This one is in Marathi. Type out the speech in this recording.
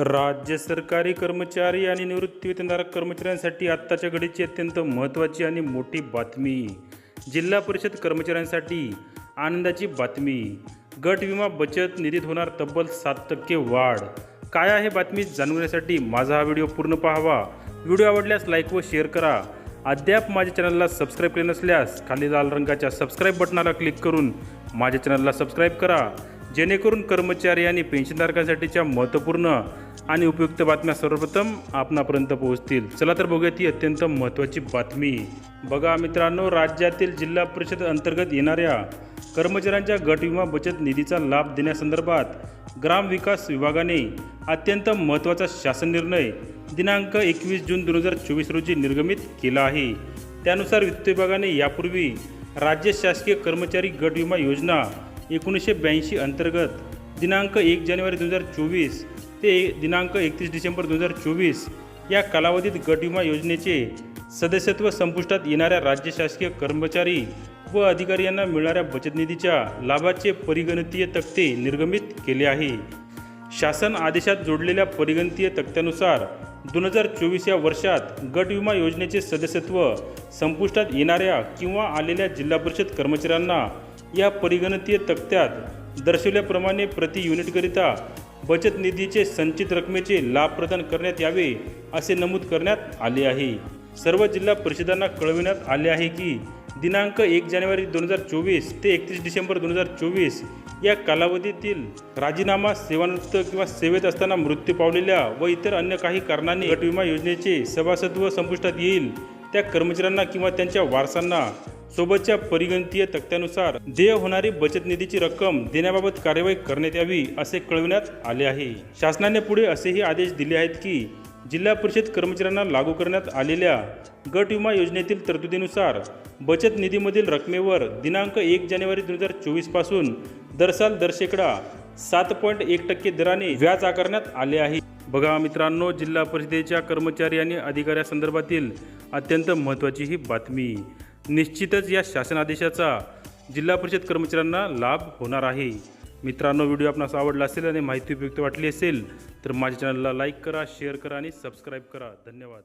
राज्य सरकारी कर्मचारी आणि निवृत्तीवेतनधारक कर्मचाऱ्यांसाठी आत्ताच्या घडीची अत्यंत महत्त्वाची आणि मोठी बातमी. जिल्हा परिषद कर्मचाऱ्यांसाठी आनंदाची बातमी. गट विमा बचत निधीत होणार तब्बल सात टक्के वाढ. काय आहे बातमी जाणून घेण्यासाठी माझा हा व्हिडिओ पूर्ण पाहावा. व्हिडिओ आवडल्यास लाईक व शेअर करा. अद्याप माझ्या चॅनलला सबस्क्राईब केले नसल्यास खाली लाल रंगाच्या सबस्क्राईब बटनाला क्लिक करून माझ्या चॅनलला सबस्क्राईब करा. जेणेकरून कर्मचारी आणि पेन्शनधारकांसाठीच्या महत्त्वपूर्ण आणि उपयुक्त बातम्या सर्वप्रथम आपणापर्यंत पोहोचतील. चला तर बघूया ती अत्यंत महत्त्वाची बातमी. बघा मित्रांनो राज्यातील जिल्हा परिषद अंतर्गत येणाऱ्या कर्मचाऱ्यांच्या गट विमा बचत निधीचा लाभ देण्यासंदर्भात ग्रामविकास विभागाने अत्यंत महत्त्वाचा शासन निर्णय दिनांक एकवीस जून दोन हजार चोवीस रोजी निर्गमित केला आहे. त्यानुसार वित्त विभागाने यापूर्वी राज्य शासकीय कर्मचारी गट विमा योजना एकोणीसशे ब्याऐंशी अंतर्गत दिनांक एक जानेवारी दोन हजार चोवीस ते दिनांक एकतीस डिसेंबर दोन हजार चोवीस या कालावधीत गट विमा योजनेचे सदस्यत्व संपुष्टात येणाऱ्या राज्य शासकीय कर्मचारी व अधिकारी यांना मिळणाऱ्या बचत निधीच्या लाभाचे परिगणतीय तक्ते निर्गमित केले आहे. शासन आदेशात जोडलेल्या परिगणतीय तक्त्यानुसार दोन हजार चोवीस या वर्षात गट विमा योजनेचे सदस्यत्व संपुष्टात येणाऱ्या किंवा आलेल्या जिल्हा परिषद कर्मचाऱ्यांना या परिगणतीय तक्त्यात दर्शवल्याप्रमाणे प्रति युनिटकरिता बचत निधीचे संचित रकमेचे लाभ प्रदान करण्यात यावे असे नमूद करण्यात आले आहे. सर्व जिल्हा परिषदांना कळविण्यात आले आहे की दिनांक एक जानेवारी दोन हजार चोवीस ते एकतीस डिसेंबर दोन हजार चोवीस या कालावधीतील राजीनामा सेवानिवृत्त किंवा सेवेत असताना मृत्यू पावलेल्या व इतर अन्य काही कारणांनी गट विमा योजनेचे सभासत्व संपुष्टात येईल. त्या कर्मचाऱ्यांना किंवा त्यांच्या वारसांना सोबतच्या परिगणतीय तक्त्यानुसार देय होणारी बचत निधीची रक्कम देण्याबाबत कार्यवाही करण्यात यावी असे कळविण्यात आले आहे. शासनाने पुढे असेही आदेश दिले आहेत की जिल्हा परिषद कर्मचाऱ्यांना लागू करण्यात आलेल्या गट विमा योजनेतील तरतुदीनुसार बचत निधीमधील रकमेवर दिनांक एक जानेवारी दोन हजार चोवीसपासून दरसाल दरशेकडा सात पॉईंट एक टक्के दराने व्याज आकारण्यात आले आहे. बघा मित्रांनो जिल्हा परिषदेच्या कर्मचारी आणि अधिकाऱ्यासंदर्भातील अत्यंत महत्त्वाची ही बातमी. निश्चितच या शासन आदेशाचा जिल्हा परिषद कर्मचाऱ्यांना लाभ होणार आहे. मित्रांनो व्हिडिओ आपणास आवडला असेल आणि माहिती उपयुक्त वाटली असेल तर माझ्या चॅनलला लाईक करा शेअर करा आणि सबस्क्राईब करा. धन्यवाद.